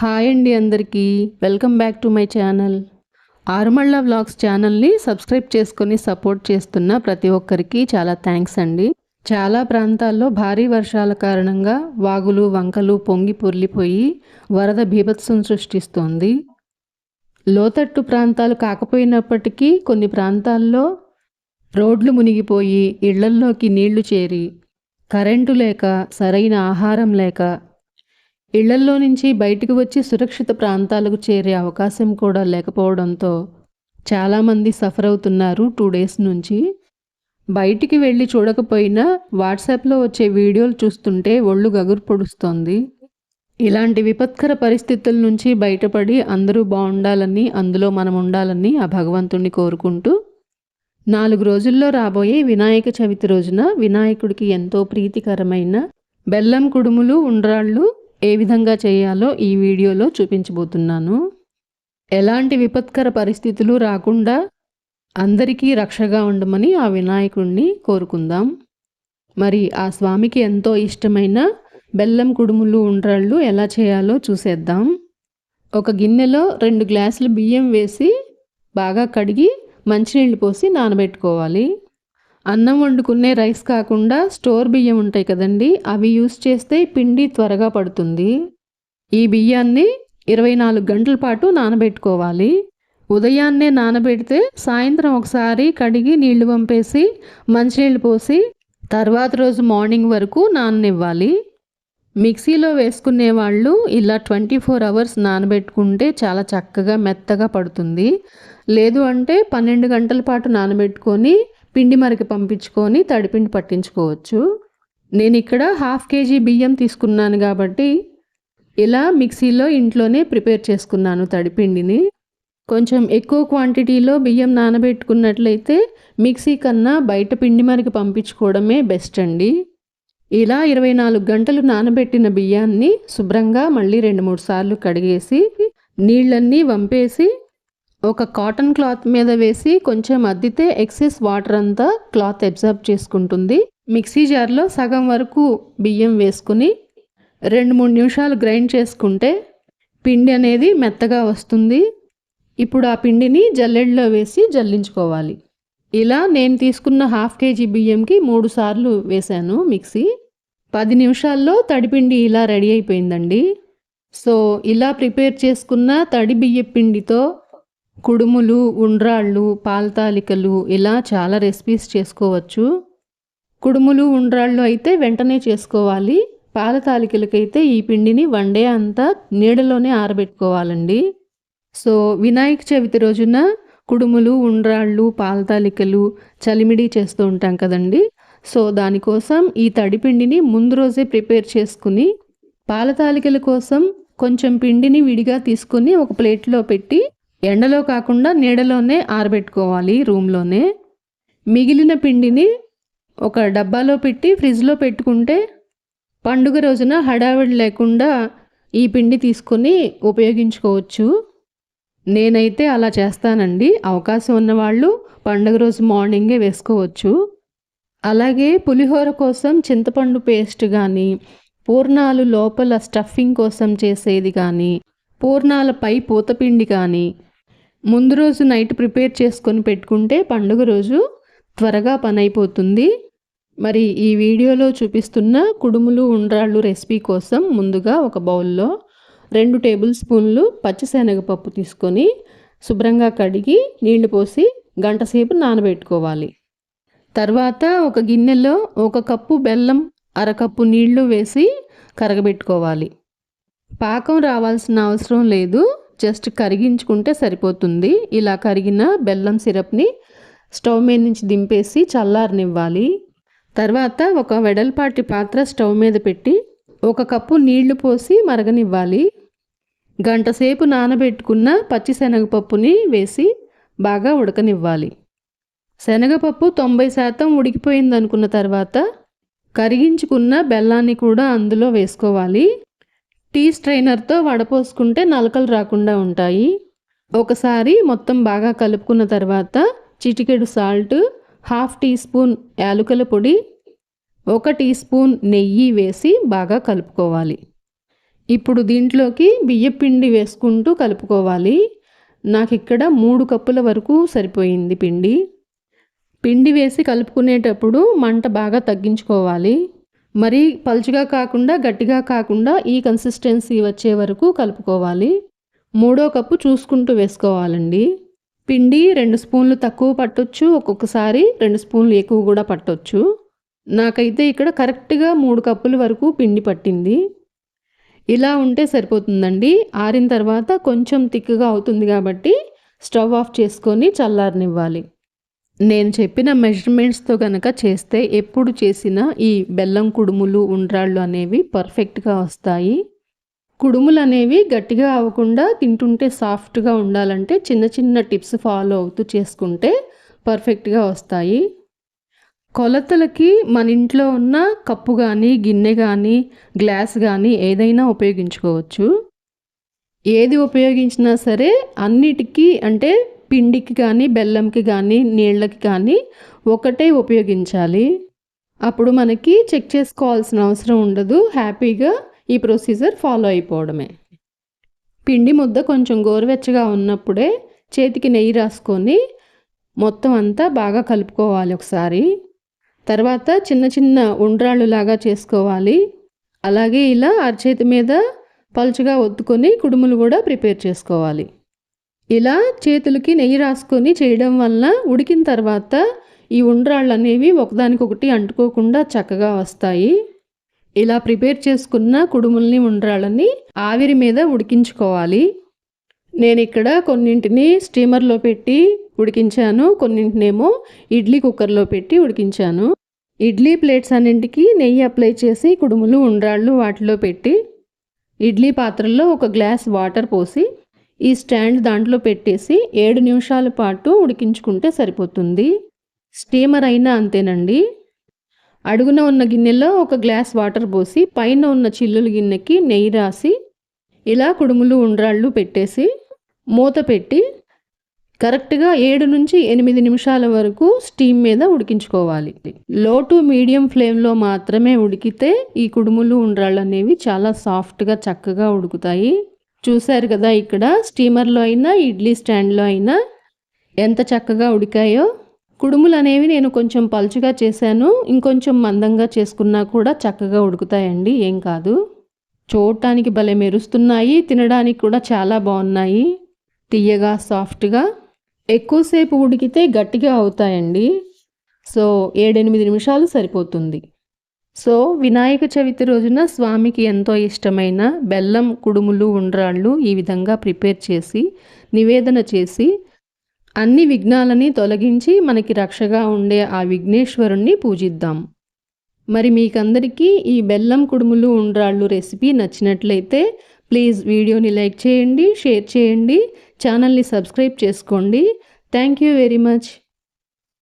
Hi అండి అందరికీ. Welcome back to my channel. Arumalla vlogs ఛానల్ని సబ్స్క్రైబ్ చేసుకొని సపోర్ట్ చేస్తున్న ప్రతి ఒక్కరికి చాలా థ్యాంక్స్ అండి. చాలా ప్రాంతాల్లో భారీ వర్షాల కారణంగా వాగులు వంకలు పొంగి పొర్లిపోయి వరద బీభత్సం సృష్టిస్తోంది. లోతట్టు ప్రాంతాలు కాకపోయినప్పటికీ కొన్ని ప్రాంతాల్లో రోడ్లు మునిగిపోయి ఇళ్ళల్లోకి నీళ్ళు చేరి కరెంటు లేక సరైన ఆహారం లేక ఇళ్ళల్లో నుంచి బయటకు వచ్చి సురక్షిత ప్రాంతాలకు చేరే అవకాశం కూడా లేకపోవడంతో చాలామంది సఫర్ అవుతున్నారు టూ డేస్ నుంచి. బయటికి వెళ్ళి చూడకపోయినా వాట్సాప్లో వచ్చే వీడియోలు చూస్తుంటే ఒళ్ళు గగురు పొడుస్తోంది. ఇలాంటి విపత్కర పరిస్థితుల నుంచి బయటపడి అందరూ బాగుండాలని అందులో మనం ఉండాలని ఆ భగవంతుణ్ణి కోరుకుంటూ నాలుగు రోజుల్లో రాబోయే వినాయక చవితి రోజున వినాయకుడికి ఎంతో ప్రీతికరమైన బెల్లం కుడుములు ఉండ్రాళ్ళు ఏ విధంగా చేయాలో ఈ వీడియోలో చూపించబోతున్నాను. ఎలాంటి విపత్కర పరిస్థితులు రాకుండా అందరికీ రక్షగా ఉండమని ఆ వినాయకుణ్ణి కోరుకుందాం. మరి ఆ స్వామికి ఎంతో ఇష్టమైన బెల్లం కుడుములు ఉండ్రాళ్ళు ఎలా చేయాలో చూసేద్దాం. ఒక గిన్నెలో రెండు గ్లాసులు బియ్యం వేసి బాగా కడిగి మంచినీళ్ళు పోసి నానబెట్టుకోవాలి. అన్నం వండుకునే రైస్ కాకుండా స్టోర్ బియ్యం ఉంటాయి కదండి అవి యూస్ చేస్తే పిండి త్వరగా పడుతుంది. ఈ బియ్యాన్ని ఇరవై నాలుగు గంటల పాటు నానబెట్టుకోవాలి. ఉదయాన్నే నానబెడితే సాయంత్రం ఒకసారి కడిగి నీళ్ళు పంపేసి మంచినీళ్ళు పోసి తర్వాత రోజు మార్నింగ్ వరకు నాననివ్వాలి. మిక్సీలో వేసుకునే వాళ్ళు ఇలా ట్వంటీ ఫోర్ అవర్స్ నానబెట్టుకుంటే చాలా చక్కగా మెత్తగా పడుతుంది. లేదు అంటే పన్నెండు గంటల పాటు నానబెట్టుకొని పిండి మరికి పంపించుకొని తడిపిండి పట్టించుకోవచ్చు. నేను ఇక్కడ హాఫ్ కేజీ బియ్యం తీసుకున్నాను కాబట్టి ఇలా మిక్సీలో ఇంట్లోనే ప్రిపేర్ చేసుకున్నాను తడిపిండిని. కొంచెం ఎక్కువ క్వాంటిటీలో బియ్యం నానబెట్టుకున్నట్లయితే మిక్సీ కన్నా బయట పిండి మరికి పంపించుకోవడమే బెస్ట్ అండి. ఇలా ఇరవై నాలుగు గంటలు నానబెట్టిన బియ్యాన్ని శుభ్రంగా మళ్ళీ రెండు మూడు సార్లు కడిగేసి నీళ్ళన్నీ వంపేసి ఒక కాటన్ క్లాత్ మీద వేసి కొంచెం అద్దితే ఎక్సెస్ వాటర్ అంతా క్లాత్ అబ్జర్బ్ చేసుకుంటుంది. మిక్సీ జార్లో సగం వరకు బియ్యం వేసుకుని రెండు మూడు నిమిషాలు గ్రైండ్ చేసుకుంటే పిండి అనేది మెత్తగా వస్తుంది. ఇప్పుడు ఆ పిండిని జల్లెడలో వేసి జల్లించుకోవాలి. ఇలా నేను తీసుకున్న హాఫ్ కేజీ బియ్యంకి మూడు సార్లు వేశాను మిక్సీ. పది నిమిషాల్లో తడిపిండి ఇలా రెడీ అయిపోయిందండి. సో ఇలా ప్రిపేర్ చేసుకున్న తడి బియ్య పిండితో కుడుములు ఉండ్రాళ్ళు పాల్తాలికలు ఇలా చాలా రెసిపీస్ చేసుకోవచ్చు. కుడుములు ఉండ్రాళ్ళు అయితే వెంటనే చేసుకోవాలి. పాలతాలికలకైతే ఈ పిండిని వన్ డే అంతా నీడలోనే ఆరబెట్టుకోవాలండి. సో వినాయక చవితి రోజున కుడుములు ఉండ్రాళ్ళు పాలతాలికలు చలిమిడి చేస్తూ ఉంటాం కదండి. సో దానికోసం ఈ తడిపిండిని ముందు రోజే ప్రిపేర్ చేసుకుని పాలతాలికల కోసం కొంచెం పిండిని విడిగా తీసుకుని ఒక ప్లేట్లో పెట్టి ఎండలో కాకుండా నీడలోనే ఆరబెట్టుకోవాలి రూమ్లోనే. మిగిలిన పిండిని ఒక డబ్బాలో పెట్టి ఫ్రిడ్జ్లో పెట్టుకుంటే పండుగ రోజున హడావిడి లేకుండా ఈ పిండి తీసుకొని ఉపయోగించుకోవచ్చు. నేనైతే అలా చేస్తానండి. అవకాశం ఉన్నవాళ్ళు పండుగ రోజు మార్నింగే వేసుకోవచ్చు. అలాగే పులిహోర కోసం చింతపండు పేస్ట్ కానీ పూర్ణాలు లోపల స్టఫింగ్ కోసం చేసేది కానీ పూర్ణాలపై పూతపిండి కానీ ముందు రోజు నైట్ ప్రిపేర్ చేసుకొని పెట్టుకుంటే పండుగ రోజు త్వరగా పని అయిపోతుంది మరి ఈ వీడియోలో చూపిస్తున్న కుడుములు ఉండ్రాళ్ళు రెసిపీ కోసం ముందుగా ఒక బౌల్లో రెండు టేబుల్ స్పూన్లు పచ్చిశనగపప్పు తీసుకొని శుభ్రంగా కడిగి నీళ్ళు పోసి గంటసేపు నానబెట్టుకోవాలి. తర్వాత ఒక గిన్నెలో ఒక కప్పు బెల్లం అరకప్పు నీళ్ళు వేసి కరగబెట్టుకోవాలి. పాకం రావాల్సిన అవసరం లేదు. జస్ట్ కరిగించుకుంటే సరిపోతుంది. ఇలా కరిగిన బెల్లం సిరప్ని స్టవ్ మీద నుంచి దింపేసి చల్లారనివ్వాలి. తర్వాత ఒక వెడల్పాటి పాత్ర స్టవ్ మీద పెట్టి ఒక కప్పు నీళ్ళు పోసి మరగనివ్వాలి. గంట సేపు నానబెట్టుకున్న పచ్చి శనగపప్పుని వేసి బాగా ఉడకనివ్వాలి. శనగపప్పు తొంభై శాతం ఉడికిపోయింది అనుకున్న తర్వాత కరిగించుకున్న బెల్లాన్ని కూడా అందులో వేసుకోవాలి. టీ స్ట్రైనర్తో వడపోసుకుంటే నలకలు రాకుండా ఉంటాయి. ఒకసారి మొత్తం బాగా కలుపుకున్న తర్వాత చిటికెడు సాల్ట్ హాఫ్ టీ స్పూన్ యాలుకల పొడి ఒక టీ స్పూన్ నెయ్యి వేసి బాగా కలుపుకోవాలి. ఇప్పుడు దీంట్లోకి బియ్యపిండి వేసుకుంటూ కలుపుకోవాలి. నాకు ఇక్కడ మూడు కప్పుల వరకు సరిపోయింది పిండి. పిండి వేసి కలుపుకునేటప్పుడు మంట బాగా తగ్గించుకోవాలి. మరీ పలుచగా కాకుండా గట్టిగా కాకుండా ఈ కన్సిస్టెన్సీ వచ్చే వరకు కలుపుకోవాలి. మూడో కప్పు చూసుకుంటూ వేసుకోవాలండి. పిండి రెండు స్పూన్లు తక్కువ పట్టొచ్చు ఒక్కొక్కసారి రెండు స్పూన్లు ఎక్కువ కూడా పట్టొచ్చు. నాకైతే ఇక్కడ కరెక్ట్గా మూడు కప్పుల వరకు పిండి పట్టింది. ఇలా ఉంటే సరిపోతుందండి. ఆరిన తర్వాత కొంచెం తిక్కుగా అవుతుంది కాబట్టి స్టవ్ ఆఫ్ చేసుకొని చల్లారనివ్వాలి. నేను చెప్పిన మెజర్మెంట్స్తో కనుక చేస్తే ఎప్పుడు చేసిన ఈ బెల్లం కుడుములు ఉండ్రాళ్ళు అనేవి పర్ఫెక్ట్గా వస్తాయి. కుడుములు అనేవి గట్టిగా అవ్వకుండా తింటుంటే సాఫ్ట్గా ఉండాలంటే చిన్న చిన్న టిప్స్ ఫాలో అవుతూ చేసుకుంటే పర్ఫెక్ట్గా వస్తాయి. కొలతలకి మన ఇంట్లో ఉన్న కప్పు కానీ గిన్నె కానీ గ్లాస్ కానీ ఏదైనా ఉపయోగించుకోవచ్చు. ఏది ఉపయోగించినా సరే అన్నిటికీ అంటే పిండికి కానీ బెల్లంకి కానీ నీళ్ళకి కానీ ఒకటే ఉపయోగించాలి. అప్పుడు మనకి చెక్ చేసుకోవాల్సిన అవసరం ఉండదు. హ్యాపీగా ఈ ప్రొసీజర్ ఫాలో అయిపోవడమే. పిండి ముద్ద కొంచెం గోరువెచ్చగా ఉన్నప్పుడే చేతికి నెయ్యి రాసుకొని మొత్తం అంతా బాగా కలుపుకోవాలి ఒకసారి. తర్వాత చిన్న చిన్న ఉండ్రాళ్ళులాగా చేసుకోవాలి. అలాగే ఇలా అరచేతి మీద పలుచగా ఒత్తుకొని కుడుములు కూడా ప్రిపేర్ చేసుకోవాలి. ఇలా చేతులకి నెయ్యి రాసుకొని చేయడం వల్ల ఉడికిన తర్వాత ఈ ఉండ్రాళ్ళు అనేవి ఒకదానికొకటి అంటుకోకుండా చక్కగా వస్తాయి. ఇలా ప్రిపేర్ చేసుకున్న కుడుముల్ని ఉండ్రాళ్ళని ఆవిరి మీద ఉడికించుకోవాలి. నేను ఇక్కడ కొన్నింటిని స్టీమర్లో పెట్టి ఉడికించాను కొన్నింటినేమో ఇడ్లీ కుక్కర్లో పెట్టి ఉడికించాను. ఇడ్లీ ప్లేట్స్ అన్నింటికి నెయ్యి అప్లై చేసి కుడుములు ఉండ్రాళ్ళు వాటిలో పెట్టి ఇడ్లీ పాత్రలో ఒక గ్లాస్ వాటర్ పోసి ఈ స్టాండ్ దాంట్లో పెట్టేసి ఏడు నిమిషాల పాటు ఉడికించుకుంటే సరిపోతుంది. స్టీమర్ అయినా అంతేనండి. అడుగున ఉన్న గిన్నెలో ఒక గ్లాస్ వాటర్ పోసి పైన ఉన్న చిల్లుల గిన్నెకి నెయ్యి రాసి ఇలా కుడుములు ఉండ్రాళ్ళు పెట్టేసి మూత పెట్టి కరెక్ట్గా ఏడు నుంచి ఎనిమిది నిమిషాల వరకు స్టీమ్ మీద ఉడికించుకోవాలి. లో టు మీడియం ఫ్లేమ్లో మాత్రమే ఉడికితే ఈ కుడుములు ఉండ్రాళ్ళు అనేవి చాలా సాఫ్ట్గా చక్కగా ఉడుకుతాయి. చూశారు కదా ఇక్కడ. స్టీమర్లో అయినా ఇడ్లీ స్టాండ్లో అయినా ఎంత చక్కగా ఉడికాయో. కుడుములు అనేవి నేను కొంచెం పలుచుగా చేశాను. ఇంకొంచెం మందంగా చేసుకున్నా కూడా చక్కగా ఉడుకుతాయండి. ఏం కాదు. చూడటానికి భలే మెరుస్తున్నాయి. తినడానికి కూడా చాలా బాగున్నాయి. తీయగా సాఫ్ట్గా. ఎక్కువసేపు ఉడికితే గట్టిగా అవుతాయండి. సో ఏడెనిమిది నిమిషాలు సరిపోతుంది. సో వినాయక చవితి రోజున స్వామికి ఎంతో ఇష్టమైన బెల్లం కుడుములు ఉండ్రాళ్ళు ఈ విధంగా ప్రిపేర్ చేసి నివేదన చేసి అన్ని విఘ్నాలని తొలగించి మనకి రక్షగా ఉండే ఆ విఘ్నేశ్వరుణ్ణి పూజిద్దాం. మరి మీకందరికీ ఈ బెల్లం కుడుములు ఉండ్రాళ్ళు రెసిపీ నచ్చినట్లయితే ప్లీజ్ వీడియోని లైక్ చేయండి షేర్ చేయండి ఛానల్ని సబ్స్క్రైబ్ చేసుకోండి. Thank you very much.